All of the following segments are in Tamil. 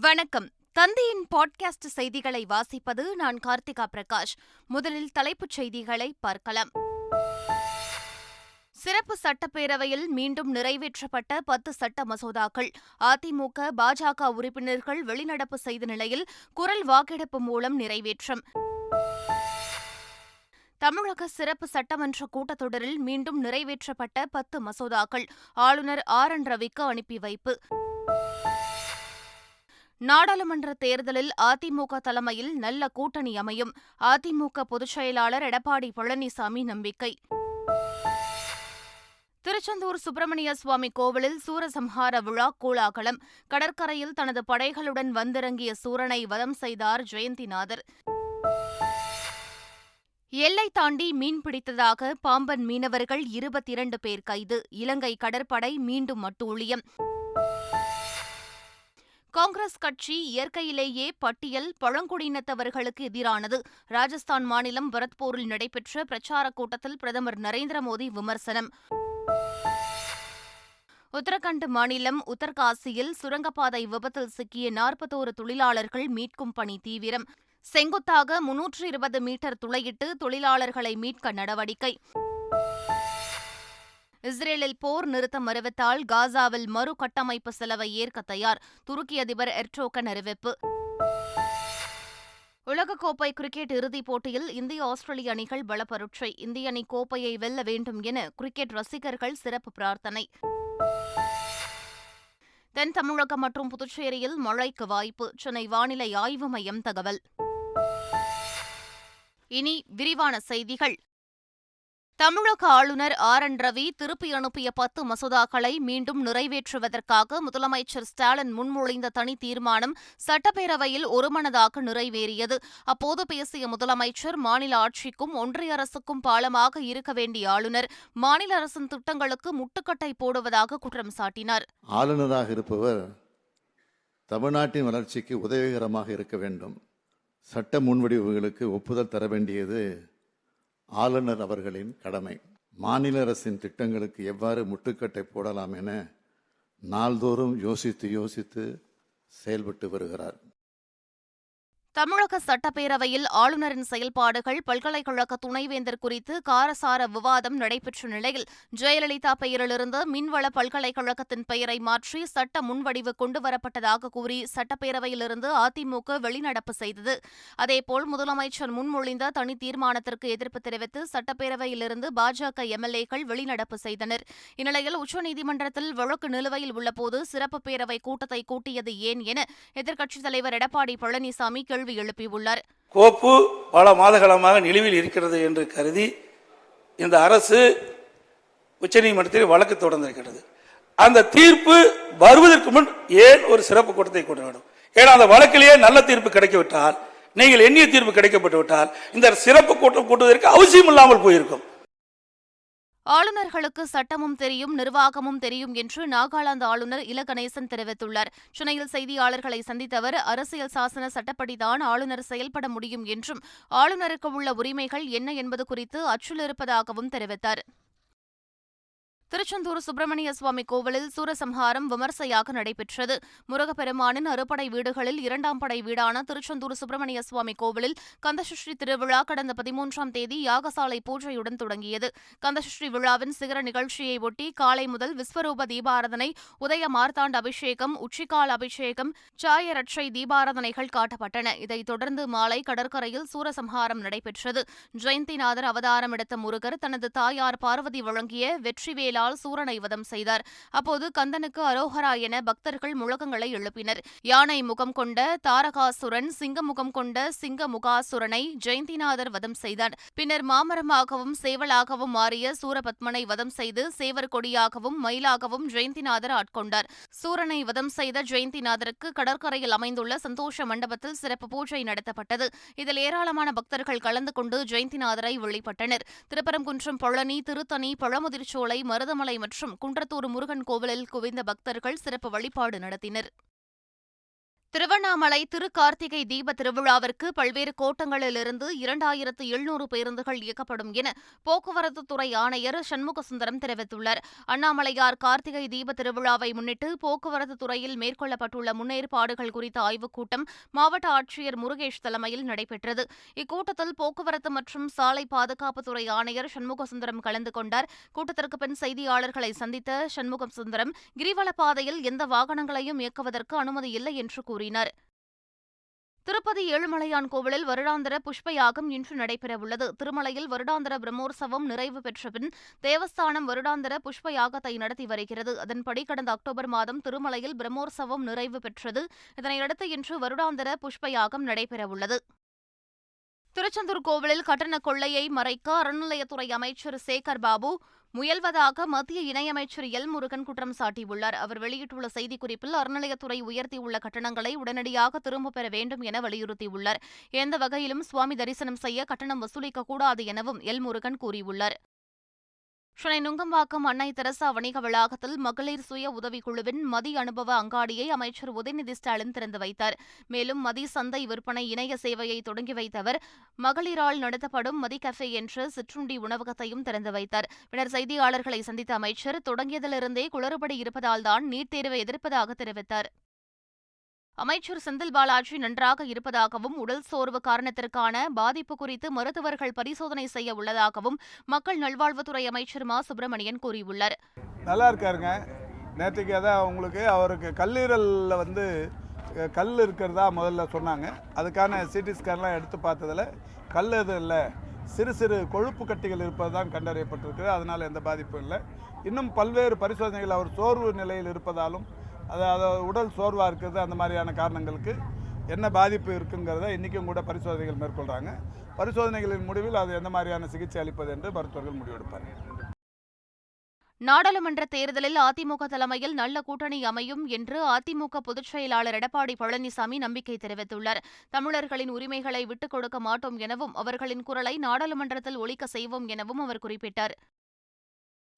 வணக்கம். தந்தையின் பாட்காஸ்ட் செய்திகளை வாசிப்பது நான் கார்த்திகா பிரகாஷ். முதலில் தலைப்புச் செய்திகளை பார்க்கலாம். சிறப்பு சட்டப்பேரவையில் மீண்டும் நிறைவேற்றப்பட்ட பத்து சட்ட மசோதாக்கள். அதிமுக பாஜக உறுப்பினர்கள் வெளிநடப்பு செய்த நிலையில் குரல் வாக்கெடுப்பு மூலம் நிறைவேற்றம். தமிழக சிறப்பு சட்டமன்ற கூட்டத்தொடரில் மீண்டும் நிறைவேற்றப்பட்ட பத்து மசோதாக்கள். ஆளுநர் ஆர். என். ரவிக்கு அனுப்பி வைப்பு. நாடாளுமன்ற தேர்தலில் அதிமுக தலைமையில் நல்ல கூட்டணி அமையும். அதிமுக பொதுச் செயலாளர் எடப்பாடி பழனிசாமி நம்பிக்கை. திருச்செந்தூர் சுப்பிரமணிய சுவாமி கோவிலில் சூரசம்ஹார விழா கோலாகலம். கடற்கரையில் தனது படைகளுடன் வந்திறங்கிய சூரனை வதம் செய்தார் ஜெயந்திநாதர். எல்லை தாண்டி மீன் பிடித்ததாக பாம்பன் மீனவர்கள் இருபத்தி இரண்டு பேர் கைது. இலங்கை கடற்படை மீண்டும் மட்டூழியம் காங்கிரஸ் கட்சி இயற்கையிலேயே பட்டியல் பழங்குடியினத்தவர்களுக்கு எதிரானது. ராஜஸ்தான் மாநிலம் பரத்பூரில் நடைபெற்ற பிரச்சாரக் கூட்டத்தில் பிரதமர் நரேந்திர மோடி விமர்சனம். உத்தரகண்ட் மாநிலம் உத்தர்காசியில் சுரங்கப்பாதை விபத்தில் சிக்கிய நாற்பத்தோரு தொழிலாளர்கள் மீட்கும் பணி தீவிரம். செங்குத்தாக முன்னூற்று இருபது மீட்டர் துளையிட்டு தொழிலாளர்களை மீட்க நடவடிக்கை. இஸ்ரேலில் போர் நிறுத்தம் அறிவித்தால் காசாவில் மறு கட்டமைப்பு செலவை ஏற்க தயார் துருக்கி அதிபர் எர்டோகன் அறிவிப்பு. உலகக்கோப்பை கிரிக்கெட் இறுதிப் போட்டியில் இந்திய ஆஸ்திரேலிய அணிகள் பலப்பரட்சை இந்திய அணி கோப்பையை வெல்ல வேண்டும் என கிரிக்கெட் ரசிகர்கள் சிறப்பு பிரார்த்தனை. தென் தமிழகம் மற்றும் புதுச்சேரியில் மழைக்கு வாய்ப்பு சென்னை வானிலை ஆய்வு மையம் தகவல். இனி விரிவான செய்திகள். தமிழக ஆளுநர் ஆர் என் ரவி திருப்பி அனுப்பிய பத்து மசோதாக்களை மீண்டும் நிறைவேற்றுவதற்காக முதலமைச்சர் ஸ்டாலின் முன்மொழிந்த தனி தீர்மானம் சட்டப்பேரவையில் ஒருமனதாக நிறைவேறியது. அப்போது பேசிய முதலமைச்சர் மாநில ஆட்சிக்கும் ஒன்றிய அரசுக்கும் பாலமாக இருக்க வேண்டிய ஆளுநர் மாநில அரசின் திட்டங்களுக்கு முட்டுக்கட்டை போடுவதாக குற்றம் சாட்டினார். ஆளுநராக இருப்பவர் தமிழ்நாட்டின் வளர்ச்சிக்கு உதவிகரமாக இருக்க வேண்டும். சட்ட முன்வடிவுகளுக்கு ஒப்புதல் தர வேண்டியது ஆளுநர் அவர்களின் கடமை. மாநில அரசின் திட்டங்களுக்கு எவ்வாறு முட்டுக்கட்டை போடலாம் என நாள்தோறும் யோசித்து யோசித்து செயல்பட்டு வருகிறார். தமிழக சட்டப்பேரவையில் ஆளுநரின் செயல்பாடுகள் பல்கலைக்கழக துணைவேந்தர் குறித்து காரசார விவாதம் நடைபெற்ற நிலையில் ஜெயலலிதா பெயரிலிருந்து மின்வள பல்கலைக்கழகத்தின் பெயரை மாற்றி சட்ட முன்வடிவு கொண்டுவரப்பட்டதாக கூறி சட்டப்பேரவையிலிருந்து அதிமுக வெளிநடப்பு செய்தது. அதேபோல் முதலமைச்சர் முன்மொழிந்த தனி தீர்மானத்திற்கு எதிர்ப்பு தெரிவித்து சட்டப்பேரவையிலிருந்து பாஜக எம்எல்ஏக்கள் வெளிநடப்பு செய்தனர். இந்நிலையில் உச்சநீதிமன்றத்தில் வழக்கு நிலுவையில் உள்ளபோது சிறப்பு பேரவை கூட்டத்தை கூட்டியது ஏன் என எதிர்க்கட்சித் தலைவர் எடப்பாடி பழனிசாமி கேள்வி கேள்வி எழுப்பியுள்ளார். கோப்பு பல மாதகாலமாக நிலுவில் இருக்கிறது என்று கருதி இந்த அரசு உச்சநீதிமன்றத்தில் வழக்கு தொடர்ந்திருக்கிறது. அந்த தீர்ப்பு வருவதற்கு முன் ஏன் ஒரு சிறப்பு கூட்டத்தை கொண்டு வேண்டும்? ஏன்னா அந்த வழக்கிலேயே நல்ல தீர்ப்பு கிடைக்கவிட்டால் நீங்கள் எண்ணிய தீர்ப்பு கிடைக்கப்பட்டு விட்டால் இந்த சிறப்பு கூட்டம் கூட்டுவதற்கு அவசியம் இல்லாமல் போயிருக்கும். ஆளுநர்களுக்கு சட்டமும் தெரியும் நிர்வாகமும் தெரியும் என்று நாகாலாந்து ஆளுநர் இலகணேசன் தெரிவித்துள்ளார். சென்னையில் செய்தியாளர்களை சந்தித்த அவர் அரசியல் சாசன சட்டப்படிதான் ஆளுநர் செயல்பட முடியும் என்றும் ஆளுநருக்கு உள்ள உரிமைகள் என்ன என்பது குறித்து அச்சுலிருப்பதாகவும் தெரிவித்தார். திருச்செந்தூர் சுப்பிரமணிய சுவாமி கோவிலில் சூரசம்ஹாரம் விமர்சையாக நடைபெற்றது. முருகப்பெருமானின் அறுபடை வீடுகளில் இரண்டாம் படை வீடான திருச்செந்தூர் சுப்பிரமணிய சுவாமி கோவிலில் கந்தசஷ்டி திருவிழா கடந்த பதிமூன்றாம் தேதி யாகசாலை பூஜையுடன் தொடங்கியது. கந்தசஷ்டி விழாவின் சிகர நிகழ்ச்சியை ஒட்டி காலை முதல் விஸ்வரூப தீபாரதனை உதய மார்த்தாண்ட அபிஷேகம் உச்சிக்கால் அபிஷேகம் சாயரட்சை தீபாரதனைகள் காட்டப்பட்டன. இதைத் தொடர்ந்து மாலை கடற்கரையில் சூரசம்ஹாரம் நடைபெற்றது. ஜெயந்திநாதர் அவதாரம் எடுத்த முருகர் தனது தாயார் பார்வதி வழங்கிய வெற்றிவேல் வேலால் சூரனை வதம் செய்தார். அப்போது கந்தனுக்கு அரோஹரா என பக்தர்கள் முழக்கங்களை எழுப்பினர். யானை முகம் கொண்ட தாரகாசுரன் சிங்க முகம் கொண்ட சிங்க முகாசுரனை ஜெயந்திநாதர் வதம் செய்தார். பின்னர் மாமரமாகவும் சேவலாகவும் மாறிய சூரபத்மனை வதம் செய்து சேவர் கொடியாகவும் மயிலாகவும் ஜெயந்திநாதர் ஆட்கொண்டார். சூரனை வதம் செய்த ஜெயந்திநாதருக்கு கடற்கரையில் அமைந்துள்ள சந்தோஷ மண்டபத்தில் சிறப்பு பூஜை நடத்தப்பட்டது. இதில் ஏராளமான பக்தர்கள் கலந்து கொண்டு ஜெயந்திநாதரை வழிபட்டனர். திருப்பரங்குன்றம் பழனி திருத்தணி பழமுதிர்ச்சோலை மருத மருதமலை மற்றும் குன்றத்தூர் முருகன் கோவிலில் குவிந்த பக்தர்கள் சிறப்பு வழிபாடு நடத்தினர். திருவண்ணாமலை திருக்கார்த்திகை தீப திருவிழாவிற்கு பல்வேறு கோட்டங்களிலிருந்து இரண்டாயிரத்து எழுநூறு பேருந்துகள் இயக்கப்படும் என போக்குவரத்து துறை ஆணையர் சண்முகசுந்தரம் தெரிவித்துள்ளார். அண்ணாமலையார் கார்த்திகை தீப திருவிழாவை முன்னிட்டு போக்குவரத்து துறையில் மேற்கொள்ளப்பட்டுள்ள முன்னேற்பாடுகள் குறித்த ஆய்வுக் கூட்டம் மாவட்ட ஆட்சியர் முருகேஷ் தலைமையில் நடைபெற்றது. இக்கூட்டத்தில் போக்குவரத்து மற்றும் சாலை பாதுகாப்புத்துறை ஆணையர் சண்முகசுந்தரம் கலந்து கொண்டார். கூட்டத்திற்கு பின் செய்தியாளர்களை சந்தித்த சண்முகம் சுந்தரம் கிரிவல பாதையில் எந்த வாகனங்களையும் இயக்குவதற்கு அனுமதி இல்லை என்று கூறினார் திருப்பதி ஏழுமலையான் கோவிலில் வருடாந்திர புஷ்ப யாகம் இன்று நடைபெறவுள்ளது. திருமலையில் வருடாந்திர பிரம்மோற்சவம் நிறைவு பெற்ற பின் தேவஸ்தானம் வருடாந்திர புஷ்ப யாகத்தை நடத்தி வருகிறது. அதன்படி கடந்த அக்டோபர் மாதம் திருமலையில் பிரம்மோற்சவம் நிறைவு பெற்றது. இதனையடுத்து இன்று வருடாந்திர புஷ்ப யாகம் நடைபெறவுள்ளது. திருச்செந்தூர் கோவிலில் கட்டண கொள்ளையை மறைக்க அறநிலையத்துறை அமைச்சர் சேகர் பாபு முயல்வதாக மத்திய இணையமைச்சர் எல். முருகன் குற்றம் சாட்டியுள்ளார். அவர் வெளியிட்டுள்ள செய்திக்குறிப்பில் அறநிலையத்துறை உயர்த்தியுள்ள கட்டணங்களை உடனடியாக திரும்பப் பெற வேண்டும் என வலியுறுத்தியுள்ளார். எந்த வகையிலும் சுவாமி தரிசனம் செய்ய கட்டணம் வசூலிக்கக்கூடாது எனவும் எல். முருகன் கூறியுள்ளார். சென்னை நுங்கம்பாக்கம் அன்னை தெரசா வணிக வளாகத்தில் மகளிர் சுய உதவிக்குழுவின் மதி அனுபவ அங்காடியை அமைச்சர் உதயநிதி ஸ்டாலின் திறந்து வைத்தார். மேலும் மதி சந்தை விற்பனை இணைய சேவையை தொடங்கி வைத்த அவர் மகளிரால் நடத்தப்படும் மதி கஃபே என்ற சிற்றுண்டி உணவகத்தையும் திறந்து வைத்தார். பின்னர் செய்தியாளர்களை சந்தித்த அமைச்சர் தொடங்கியதிலிருந்தே குளறுபடி இருப்பதால்தான் நீட் தேர்வை எதிர்ப்பதாக தெரிவித்தார். அமைச்சர் செந்தில் பாலாஜி நன்றாக இருப்பதாகவும் உடல் சோர்வு காரணத்திற்கான பாதிப்பு குறித்து மருத்துவர்கள் பரிசோதனை செய்ய உள்ளதாகவும் மக்கள் நல்வாழ்வுத்துறை அமைச்சர் மா. சுப்பிரமணியன் கூறியுள்ளார். நல்லா இருக்காருங்க. நேற்றுக்கு அதான் உங்களுக்கு அவருக்கு கல்லீரலில் வந்து கல் இருக்கிறதா முதல்ல சொன்னாங்க. அதுக்கான சிடி ஸ்கேன்லாம் எடுத்து பார்த்ததில் கல் எதுவும் இல்லை. சிறு சிறு கொழுப்பு கட்டிகள் இருப்பது தான் கண்டறியப்பட்டிருக்கு. அதனால் எந்த பாதிப்பும் இல்லை. இன்னும் பல்வேறு பரிசோதனைகள் அவர் சோர்வு நிலையில் இருப்பதாலும் அதாவது உடல் சோர்வாக இருக்கிறது அந்த மாதிரியான காரணங்களுக்கு என்ன பாதிப்பு இருக்குங்கிறத இன்றைக்கும் கூட பரிசோதனைகள் மேற்கொள்கிறாங்க பரிசோதனைகளின் முடிவில் அது எந்த மாதிரியான சிகிச்சை அளிப்பது என்று மருத்துவர்கள் முடிவெடுப்பார் நாடாளுமன்ற தேர்தலில் அதிமுக தலைமையில் நல்ல கூட்டணி அமையும் என்று அதிமுக பொதுச் செயலாளர் எடப்பாடி பழனிசாமி நம்பிக்கை தெரிவித்துள்ளார். தமிழர்களின் உரிமைகளை விட்டுக் கொடுக்க மாட்டோம் எனவும் அவர்களின் குரலை நாடாளுமன்றத்தில் ஒலிக்க செய்வோம் எனவும் அவர் குறிப்பிட்டார்.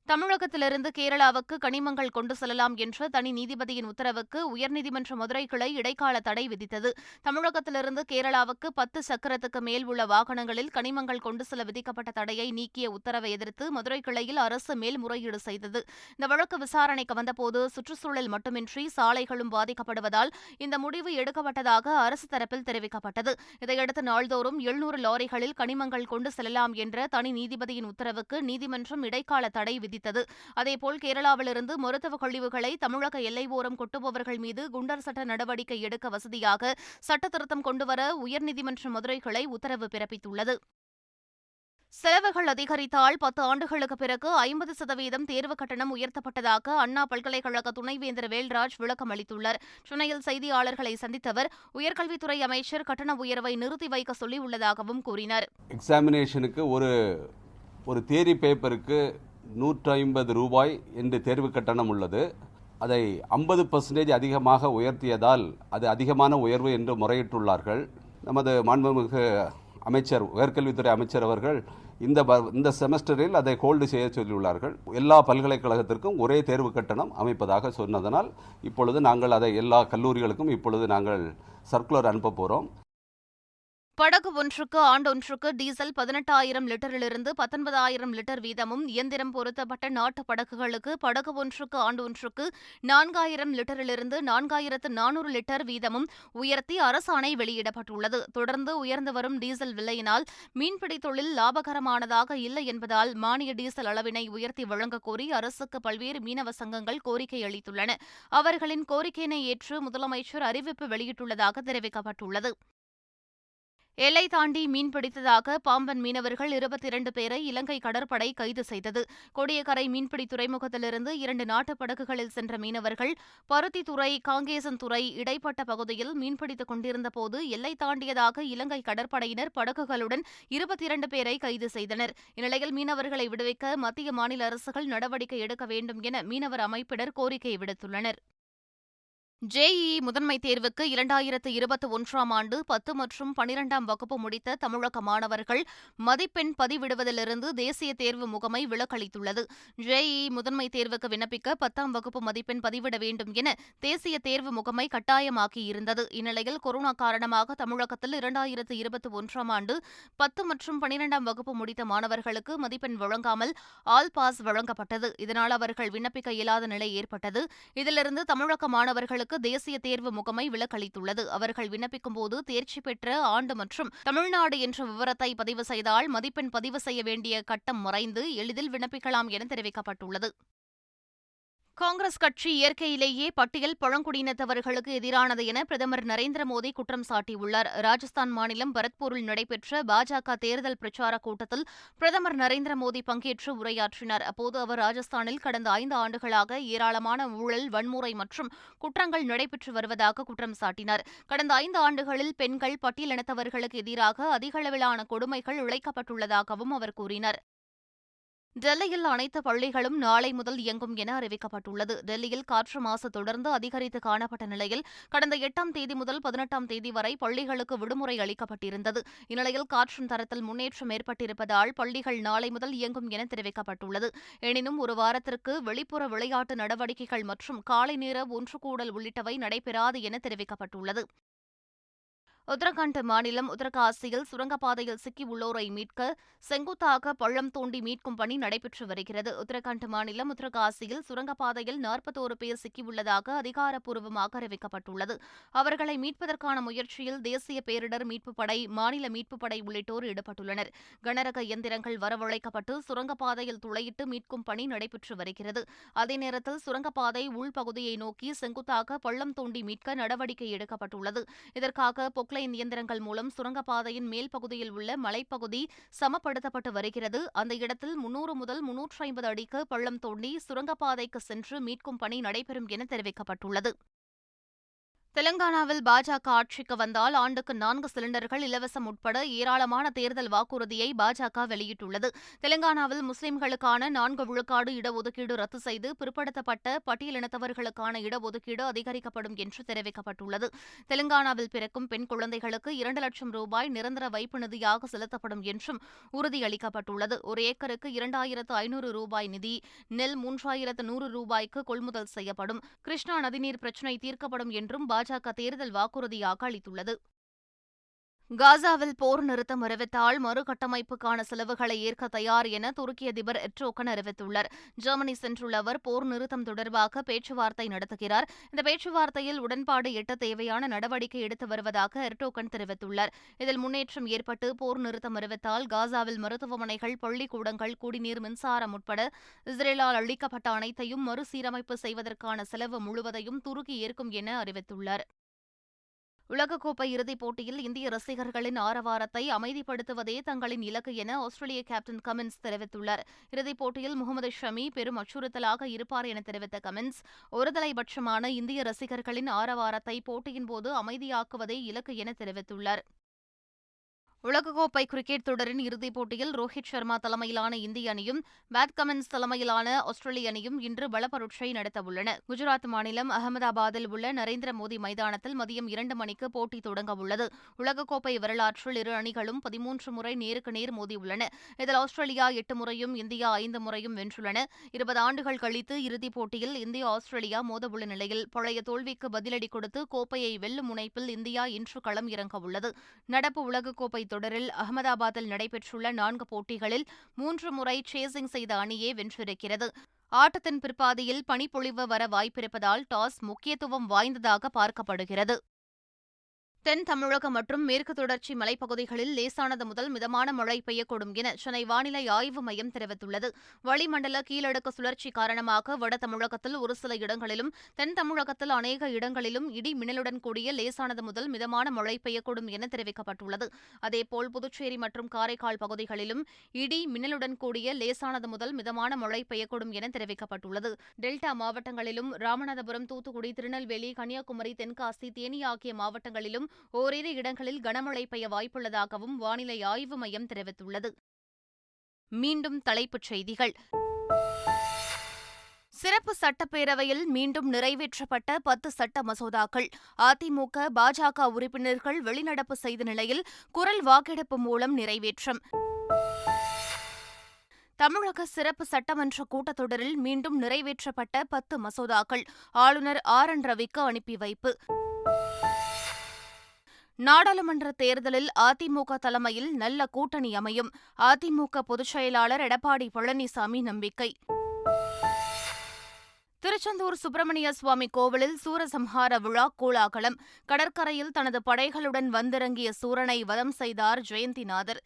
தமிழகத்திலிருந்து கேரளாவுக்கு கனிமங்கள் கொண்டு செல்லலாம் என்ற தனி நீதிபதியின் உத்தரவுக்கு உயர்நீதிமன்ற மதுரை கிளை இடைக்கால தடை விதித்தது. தமிழகத்திலிருந்து கேரளாவுக்கு பத்து சக்கரத்துக்கு மேல் உள்ள வாகனங்களில் கனிமங்கள் கொண்டு செல்ல விதிக்கப்பட்ட தடையை நீக்கிய உத்தரவை எதிர்த்து மதுரை கிளையில் அரசு மேல்முறையீடு செய்தது. இந்த வழக்கு விசாரணைக்கு வந்தபோது சுற்றுச்சூழல் மட்டுமின்றி சாலைகளும் பாதிக்கப்படுவதால் இந்த முடிவு எடுக்கப்பட்டதாக அரசு தரப்பில் தெரிவிக்கப்பட்டது. இதையடுத்து நாள்தோறும் எழுநூறு லாரிகளில் கனிமங்கள் கொண்டு செல்லலாம் என்ற தனி நீதிபதியின் உத்தரவுக்கு நீதிமன்றம் இடைக்கால தடை விதித்தது. அதேபோல் கேரளாவிலிருந்து மருத்துவ கழிவுகளை தமிழக எல்லை ஓரம் கொட்டுபவர்கள் மீது குண்டர் சட்ட நடவடிக்கை எடுக்க வசதியாக சட்ட திருத்தம் கொண்டுவர உயர்நீதிமன்ற மதுரை கிளை உத்தரவு பிறப்பித்துள்ளது. செலவுகள் அதிகரித்தால் பத்து ஆண்டுகளுக்கு பிறகு ஐம்பது சதவீதம் தேர்வு கட்டணம் உயர்த்தப்பட்டதாக அண்ணா பல்கலைக்கழக துணைவேந்தர் வேல்ராஜ் விளக்கம் அளித்துள்ளார். சென்னையில் செய்தியாளர்களை சந்தித்த அவர் உயர்கல்வித்துறை அமைச்சர் கட்டண உயர்வை நிறுத்தி வைக்க சொல்லியுள்ளதாகவும் கூறினார். எக்ஸாமினேஷனுக்கு ஒரு ஒரு தேரி பேப்பருக்கு நூற்றி ஐம்பது ரூபாய் என்று தேர்வு கட்டணம் உள்ளது. அதை ஐம்பது பர்சன்டேஜ் அதிகமாக உயர்த்தியதால் அது அதிகமான உயர்வு என்று முறையிட்டுள்ளார்கள். நமது மாண்புமிகு அமைச்சர் உயர்கல்வித்துறை அமைச்சர் அவர்கள் இந்த இந்த செமஸ்டரில் அதை ஹோல்டு செய்ய சொல்லியுள்ளார்கள். எல்லா பல்கலைக்கழகத்திற்கும் ஒரே தேர்வு கட்டணம் அமைப்பதாக சொன்னதனால் இப்பொழுது நாங்கள் அதை எல்லா கல்லூரிகளுக்கும் இப்பொழுது நாங்கள் சர்க்குலர் அனுப்ப போகிறோம் படகு ஒன்றுக்கு ஆண்டொன்றுக்கு டீசல் பதினெட்டாயிரம் லிட்டரிலிருந்து பத்தொன்பதாயிரம் லிட்டர் வீதமும் இயந்திரம் பொருத்தப்பட்ட நாட்டு படகுகளுக்கு படகு ஒன்றுக்கு ஆண்டொன்றுக்கு நான்காயிரம் லிட்டரிலிருந்து நான்காயிரத்து நானூறு லிட்டர் வீதமும் உயர்த்தி அரசாணை வெளியிடப்பட்டுள்ளது. தொடர்ந்து உயர்ந்து வரும் டீசல் விலையினால் மீன்பிடி தொழில் லாபகரமானதாக இல்லை என்பதால் மானிய டீசல் அளவினை உயர்த்தி வழங்கக் கோரி அரசுக்கு பல்வேறு மீனவ சங்கங்கள் கோரிக்கை அளித்துள்ளன. அவர்களின் கோரிக்கையினை ஏற்று முதலமைச்சர் அறிவிப்பு வெளியிட்டுள்ளதாக தெரிவிக்கப்பட்டுள்ளது. எல்லை தாண்டி மீன் பிடித்ததாக பாம்பன் மீனவர்கள் இருபத்தி இரண்டு பேரை இலங்கை கடற்படை கைது செய்தது. கொடியக்கரை மீன்பிடி துறைமுகத்திலிருந்து இரண்டு நாட்டுப் படகுகளில் சென்ற மீனவர்கள் பருத்தித்துறை காங்கேசன்துறை இடைப்பட்ட பகுதியில் மீன்பிடித்துக் கொண்டிருந்தபோது எல்லை தாண்டியதாக இலங்கை கடற்படையினர் படகுகளுடன் இருபத்தி இரண்டு பேரை கைது செய்தனர். இந்நிலையில் மீனவர்களை விடுவிக்க மத்திய மாநில அரசுகள் நடவடிக்கை எடுக்க வேண்டும் என மீனவர் அமைப்பினர் கோரிக்கை விடுத்துள்ளனர். ஜேஇஇ முதன்மை தேர்வுக்கு இரண்டாயிரத்து இருபத்தி ஒன்றாம் ஆண்டு பத்து மற்றும் பனிரெண்டாம் வகுப்பு முடித்த தமிழக மாணவர்கள் மதிப்பெண் பதிவிடுவதிலிருந்து தேசிய தேர்வு முகமை விலக்களித்துள்ளது. ஜேஇஇ முதன்மை தேர்வுக்கு விண்ணப்பிக்க பத்தாம் வகுப்பு மதிப்பெண் பதிவிட வேண்டும் என தேசிய தேர்வு முகமை கட்டாயமாக்கியிருந்தது. இந்நிலையில் கொரோனா காரணமாக தமிழகத்தில் இரண்டாயிரத்து இருபத்தி ஒன்றாம் ஆண்டு பத்து மற்றும் பனிரெண்டாம் வகுப்பு முடித்த மாணவர்களுக்கு மதிப்பெண் வழங்காமல் ஆல் பாஸ் வழங்கப்பட்டது. இதனால் அவர்கள் விண்ணப்பிக்க இயலாத நிலை ஏற்பட்டது. இதிலிருந்து தமிழக மாணவர்களுக்கு தேசிய தேர்வு முகமை விலக்களித்துள்ளது. அவர்கள் விண்ணப்பிக்கும் போது தேர்ச்சி பெற்ற ஆண்டு மற்றும் தமிழ்நாடு என்ற விவரத்தை பதிவு செய்தால் மதிப்பெண் பதிவு செய்ய வேண்டிய கட்டம் மறைந்து எளிதில் விண்ணப்பிக்கலாம் என தெரிவிக்கப்பட்டுள்ளது. காங்கிரஸ் கட்சி இயற்கையிலேயே பட்டியல் பழங்குடியினத்தவர்களுக்கு எதிரானது என பிரதமர் நரேந்திர மோடி குற்றம் சாட்டியுள்ளார். ராஜஸ்தான் மாநிலம் பரத்பூரில் நடைபெற்ற பாஜக தேர்தல் பிரச்சாரக் கூட்டத்தில் பிரதமர் நரேந்திர மோடி பங்கேற்று உரையாற்றினார். அப்போது அவர் ராஜஸ்தானில் கடந்த ஐந்து ஆண்டுகளாக ஏராளமான ஊழல் வன்முறை மற்றும் குற்றங்கள் நடைபெற்று வருவதாக குற்றம் சாட்டினார். கடந்த ஐந்து ஆண்டுகளில் பெண்கள் பட்டியலினத்தவர்களுக்கு எதிராக அதிகளவிலான கொடுமைகள் இழைக்கப்பட்டுள்ளதாகவும் அவர் கூறினார். டெல்லியில் அனைத்து பள்ளிகளும் நாளை முதல் இயங்கும் என அறிவிக்கப்பட்டுள்ளது. டெல்லியில் காற்று மாசு தொடர்ந்து அதிகரித்து காணப்பட்ட நிலையில் கடந்த எட்டாம் தேதி முதல் பதினெட்டாம் தேதி வரை பள்ளிகளுக்கு விடுமுறை அளிக்கப்பட்டிருந்தது. இந்நிலையில் காற்றின் தரத்தில் முன்னேற்றம் ஏற்பட்டிருப்பதால் பள்ளிகள் நாளை முதல் இயங்கும் என தெரிவிக்கப்பட்டுள்ளது. எனினும் ஒரு வாரத்திற்கு வெளிப்புற விளையாட்டு நடவடிக்கைகள் மற்றும் காலை நேர ஒன்று கூடல் உள்ளிட்டவை நடைபெறாது என தெரிவிக்கப்பட்டுள்ளது. உத்தரகாண்ட் மாநிலம் உத்தரகாசியில் சுரங்கப்பாதையில் சிக்கியுள்ளோரை மீட்க செங்குத்தாக பள்ளம் தோண்டி மீட்கும் பணி நடைபெற்று வருகிறது. உத்தரகாண்ட் மாநிலம் உத்தரகாசியில் சுரங்கப்பாதையில் நாற்பத்தோரு பேர் சிக்கியுள்ளதாக அதிகாரப்பூர்வமாக அறிவிக்கப்பட்டுள்ளது. அவர்களை மீட்பதற்கான முயற்சியில் தேசிய பேரிடர் மீட்புப் படை மாநில மீட்புப் படை உள்ளிட்டோர் ஈடுபட்டுள்ளனர். கனரக இயந்திரங்கள் வரவழைக்கப்பட்டு சுரங்கப்பாதையில் துளையிட்டு மீட்கும் பணி நடைபெற்று வருகிறது. அதே நேரத்தில் சுரங்கப்பாதை உள்பகுதியை நோக்கி செங்குத்தாக பள்ளம் தோண்டி மீட்க நடவடிக்கை எடுக்கப்பட்டுள்ளது. இதற்காக பொக்ல பொக்லைன் இயந்திரங்கள் மூலம் சுரங்கப்பாதையின் மேல் பகுதியில் உள்ள மலைப்பகுதி சமப்படுத்தப்பட்டு வருகிறது. அந்த இடத்தில் முன்னூறு முதல் முன்னூற்று ஐம்பது அடிக்கு பள்ளம் தோண்டி சுரங்கப்பாதைக்கு சென்று மீட்கும் பணி நடைபெறும் என தெரிவிக்கப்பட்டுள்ளது. தெலங்கானாவில் பாஜக ஆட்சிக்கு வந்தால் ஆண்டுக்கு நான்கு சிலிண்டர்கள் இலவசம் உட்பட ஏராளமான தேர்தல் வாக்குறுதியை பாஜக வெளியிட்டுள்ளது. தெலங்கானாவில் முஸ்லிம்களுக்கான நான்கு விழுக்காடு இடஒதுக்கீடு ரத்து செய்து பிற்படுத்தப்பட்ட பட்டியலினத்தவர்களுக்கான இடஒதுக்கீடு அதிகரிக்கப்படும் என்று தெரிவிக்கப்பட்டுள்ளது. தெலங்கானாவில் பிறக்கும் பெண் குழந்தைகளுக்கு இரண்டு லட்சம் ரூபாய் நிரந்தர வைப்பு நிதியாக செலுத்தப்படும் என்றும் உறுதியளிக்கப்பட்டுள்ளது. ஒரு ஏக்கருக்கு இரண்டாயிரத்து ஐநூறு ரூபாய் நிதி நெல் மூன்றாயிரத்து நூறு ரூபாய்க்கு கொள்முதல் செய்யப்படும். கிருஷ்ணா நதிநீர் பிரச்சினை தீர்க்கப்படும் என்றும் பாஜக தேர்தல் வாக்குறுதியாக அளித்துள்ளது. காசாவில் போர் நிறுத்தம் அறிவித்தால் மறுகட்டமைப்புக்கான செலவுகளை ஏற்க தயார் என துருக்கி அதிபர் எட்ரோகன் அறிவித்துள்ளார். ஜெர்மனி சென்றுள்ள அவர் போர் நிறுத்தம் தொடர்பாக பேச்சுவார்த்தை நடத்துகிறார். இந்த பேச்சுவார்த்தையில் உடன்பாடு எட்ட தேவையான நடவடிக்கை எடுத்து வருவதாக எர்டோகன் தெரிவித்துள்ளார். இதில் முன்னேற்றம் ஏற்பட்டு போர் நிறுத்தம் அறிவித்தால் காசாவில் மருத்துவமனைகள் பள்ளிக்கூடங்கள் குடிநீர் மின்சாரம் உட்பட இஸ்ரேலால் அளிக்கப்பட்ட அனைத்தையும் மறுசீரமைப்பு செய்வதற்கான செலவு முழுவதையும் துருக்கி ஏற்கும் என அறிவித்துள்ளார். உலகக்கோப்பை இறுதிப் போட்டியில் இந்திய ரசிகர்களின் ஆரவாரத்தை அமைதிப்படுத்துவதே தங்களின் இலக்கு என ஆஸ்திரேலிய கேப்டன் கமின்ஸ் தெரிவித்துள்ளார். இறுதிப் போட்டியில் முகமது ஷமி பெரும் அச்சுறுத்தலாக இருப்பார் என தெரிவித்த கமின்ஸ் ஒருதலைபட்சமான இந்திய ரசிகர்களின் ஆரவாரத்தை போட்டியின் போது அமைதியாக்குவதே இலக்கு என தெரிவித்துள்ளார். உலகக்கோப்பை கிரிக்கெட் தொடரின் இறுதிப் போட்டியில் ரோஹித் சர்மா தலைமையிலான இந்திய அணியும் பேட் கமின்ஸ் தலைமையிலான ஆஸ்திரேலிய அணியும் இன்று பலப்பரட்சை நடத்தவுள்ளன. குஜராத் மாநிலம் அகமதாபாத்தில் உள்ள நரேந்திர மோடி மைதானத்தில் மதியம் இரண்டு மணிக்கு போட்டி தொடங்கவுள்ளது உலகக்கோப்பை வரலாற்றில் இரு அணிகளும் பதிமூன்று முறை நேருக்கு நேர் மோதியுள்ளன இதில் ஆஸ்திரேலியா எட்டு முறையும் இந்தியா ஐந்து முறையும் வென்றுள்ளன. இருபது ஆண்டுகள் கழித்து இறுதிப் போட்டியில் இந்தியா ஆஸ்திரேலியா மோதவுள்ள நிலையில் பழைய தோல்விக்கு பதிலடி கொடுத்து கோப்பையை வெல்லும் முனைப்பில் இந்தியா இன்று களம் இறங்கவுள்ளது நடப்பு உலகக்கோப்பை தொடரில் அகமதாபாத்தில் நடைபெற்றுள்ள நான்கு போட்டிகளில் மூன்று முறை சேசிங் செய்த அணியே வென்றிருக்கிறது. ஆட்டத்தின் பிற்பாதியில் பனிப்பொழிவு வர வாய்ப்பிருப்பதால் டாஸ் முக்கியத்துவம் வாய்ந்ததாக பார்க்கப்படுகிறது. தென் தமிழகம் மற்றும் மேற்கு தொடர்ச்சி மலைப்பகுதிகளில் லேசானது முதல் மிதமான மழை பெய்யக்கூடும் என சென்னை வானிலை ஆய்வு மையம் தெரிவித்துள்ளது. வளிமண்டல கீழடுக்கு சுழற்சி காரணமாக வட தமிழகத்தில் ஒரு சில இடங்களிலும் தென் தமிழகத்தில் அநேக இடங்களிலும் இடி மின்னலுடன் கூடிய லேசானது முதல் மிதமான மழை பெய்யக்கூடும் என தெரிவிக்கப்பட்டுள்ளது. அதேபோல் புதுச்சேரி மற்றும் காரைக்கால் பகுதிகளிலும் இடி மின்னலுடன் கூடிய லேசானது முதல் மிதமான மழை பெய்யக்கூடும் என தெரிவிக்கப்பட்டுள்ளது. டெல்டா மாவட்டங்களிலும் ராமநாதபுரம் தூத்துக்குடி திருநெல்வேலி கன்னியாகுமரி தென்காசி தேனி ஆகிய மாவட்டங்களிலும் ஓரிரு இடங்களில் கனமழை பெய்ய வாய்ப்புள்ளதாகவும் வானிலை ஆய்வு மையம் தெரிவித்துள்ளது. மீண்டும் தலைப்புச் செய்திகள். சிறப்பு சட்டப்பேரவையில் மீண்டும் நிறைவேற்றப்பட்ட பத்து சட்ட மசோதாக்கள். அதிமுக பாஜக உறுப்பினர்கள் வெளிநடப்பு செய்த நிலையில் குரல் வாக்கெடுப்பு மூலம் நிறைவேற்றம். தமிழக சிறப்பு சட்டமன்ற கூட்டத்தொடரில் மீண்டும் நிறைவேற்றப்பட்ட பத்து மசோதாக்கள். ஆளுநர் ஆர் என் ரவிக்கு அனுப்பி வைப்பு. நாடாளுமன்ற தேர்தலில் அதிமுக தலைமையில் நல்ல கூட்டணி அமையும். அதிமுக பொதுச் செயலாளர் எடப்பாடி பழனிசாமி நம்பிக்கை. திருச்செந்தூர் சுப்பிரமணிய சுவாமி கோவிலில் சூரசம்ஹார விழா கோலாகலம். கடற்கரையில் தனது படைகளுடன் வந்திறங்கிய சூரனை வதம் செய்தார் ஜெயந்திநாதர்.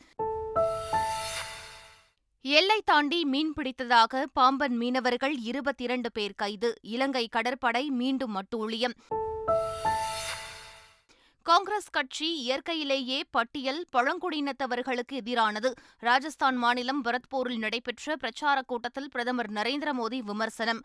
எல்லை தாண்டி மீன் பிடித்ததாக பாம்பன் மீனவர்கள் இருபத்தி இரண்டு பேர் கைது. இலங்கை கடற்படை மீண்டும் அட்டூழியம் காங்கிரஸ் கட்சி இயற்கையிலேயே பட்டியல் பழங்குடியினத்தவர்களுக்கு எதிரானது. ராஜஸ்தான் மாநிலம் பரத்பூரில் நடைபெற்ற பிரச்சாரக் கூட்டத்தில் பிரதமர் நரேந்திர மோடி விமர்சனம்.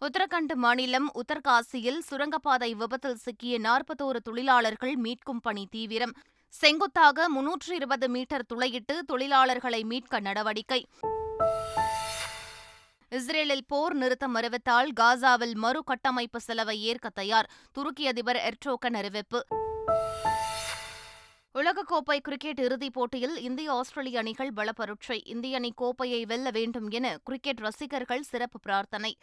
உத்தரகண்ட் மாநிலம் உத்தர்காசியில் சுரங்கப்பாதை விபத்தில் சிக்கிய நாற்பத்தோரு தொழிலாளர்கள் மீட்கும் பணி தீவிரம். செங்குத்தாக முன்னூற்று இருபது மீட்டர் துளையிட்டு தொழிலாளர்களை மீட்க நடவடிக்கை. இஸ்ரேலில் போர் நிறுத்தம் அறிவித்தால் காசாவில் மறு கட்டமைப்பு செலவை ஏற்க தயார் துருக்கி அதிபர் எர்டோகன் அறிவிப்பு. உலகக்கோப்பை கிரிக்கெட் இறுதிப் போட்டியில் இந்திய ஆஸ்திரேலிய அணிகள் பலப்பரட்சை இந்திய அணி கோப்பையை வெல்ல வேண்டும் என கிரிக்கெட் ரசிகர்கள் சிறப்பு பிரார்த்தனை.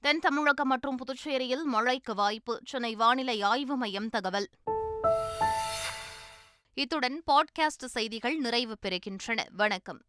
தென் தமிழகம் மற்றும் புதுச்சேரியில் மழைக்கு வாய்ப்பு சென்னை வானிலை ஆய்வு மையம் தகவல். இத்துடன் பாட்காஸ்ட் செய்திகள் நிறைவு பெறுகின்றன. வணக்கம்.